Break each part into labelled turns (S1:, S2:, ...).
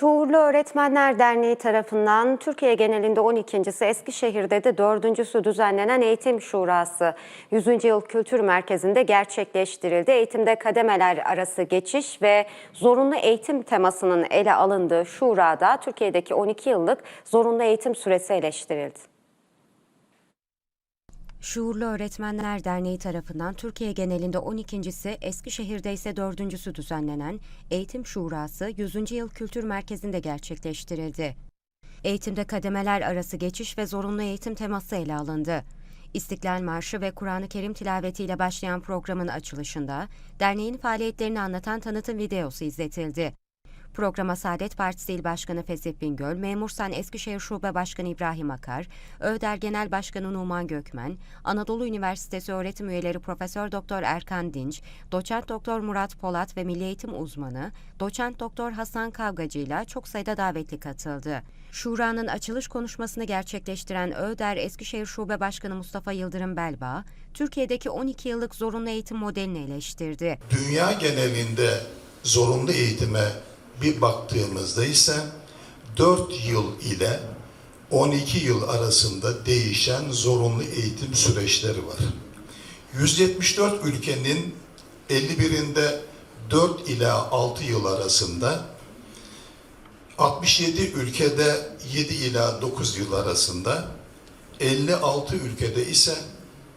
S1: Şuurlu Öğretmenler Derneği tarafından Türkiye genelinde 12.si Eskişehir'de de 4.sü düzenlenen Eğitim Şurası 100. Yıl Kültür Merkezi'nde gerçekleştirildi. Eğitimde kademeler arası geçiş ve zorunlu eğitim temasının ele alındığı şurada Türkiye'deki 12 yıllık zorunlu eğitim süresi eleştirildi. Şuurlu Öğretmenler Derneği tarafından Türkiye genelinde 12.si, Eskişehir'de ise 4.sü düzenlenen Eğitim Şurası 100. Yıl Kültür Merkezi'nde gerçekleştirildi. Eğitimde kademeler arası geçiş ve zorunlu eğitim teması ele alındı. İstiklal Marşı ve Kur'an-ı Kerim tilavetiyle başlayan programın açılışında derneğin faaliyetlerini anlatan tanıtım videosu izletildi. Programa Saadet Partisi İl Başkanı Fesih Bingöl, Memursan Eskişehir Şube Başkanı İbrahim Akar, ÖDER Genel Başkanı Numan Gökmen, Anadolu Üniversitesi öğretim üyeleri Profesör Doktor Erkan Dinç, Doçent Doktor Murat Polat ve Milli Eğitim uzmanı Doçent Doktor Hasan Kavgacı ile çok sayıda davetli katıldı. Şura'nın açılış konuşmasını gerçekleştiren ÖDER Eskişehir Şube Başkanı Mustafa Yıldırım Belba, Türkiye'deki 12 yıllık zorunlu eğitim modelini eleştirdi.
S2: Dünya genelinde zorunlu eğitime bir baktığımızda ise 4 yıl ile 12 yıl arasında değişen zorunlu eğitim süreçleri var. 174 ülkenin 51'inde 4 ila 6 yıl arasında 67 ülkede 7 ila 9 yıl arasında 56 ülkede ise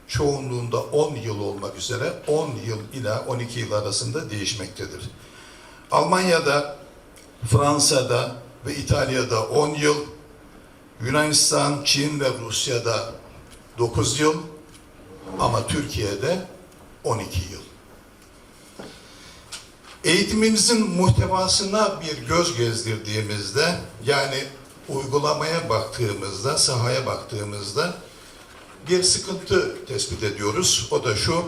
S2: çoğunluğunda 10 yıl olmak üzere 10 yıl ila 12 yıl arasında değişmektedir. Almanya'da, Fransa'da ve İtalya'da 10 yıl, Yunanistan, Çin ve Rusya'da 9 yıl ama Türkiye'de 12 yıl. Eğitimimizin muhtevasına bir göz gezdirdiğimizde yani uygulamaya baktığımızda, sahaya baktığımızda bir sıkıntı tespit ediyoruz. O da şu,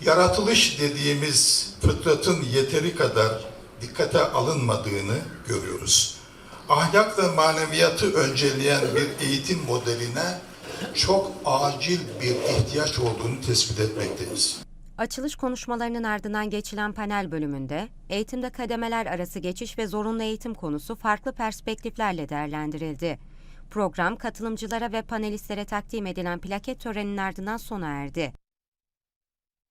S2: yaratılış dediğimiz fıtratın yeteri kadar dikkate alınmadığını görüyoruz. Ahlak ve maneviyatı önceleyen bir eğitim modeline çok acil bir ihtiyaç olduğunu tespit etmekteyiz.
S1: Açılış konuşmalarının ardından geçilen panel bölümünde eğitimde kademeler arası geçiş ve zorunlu eğitim konusu farklı perspektiflerle değerlendirildi. Program katılımcılara ve panelistlere takdim edilen plaket töreninin ardından sona erdi.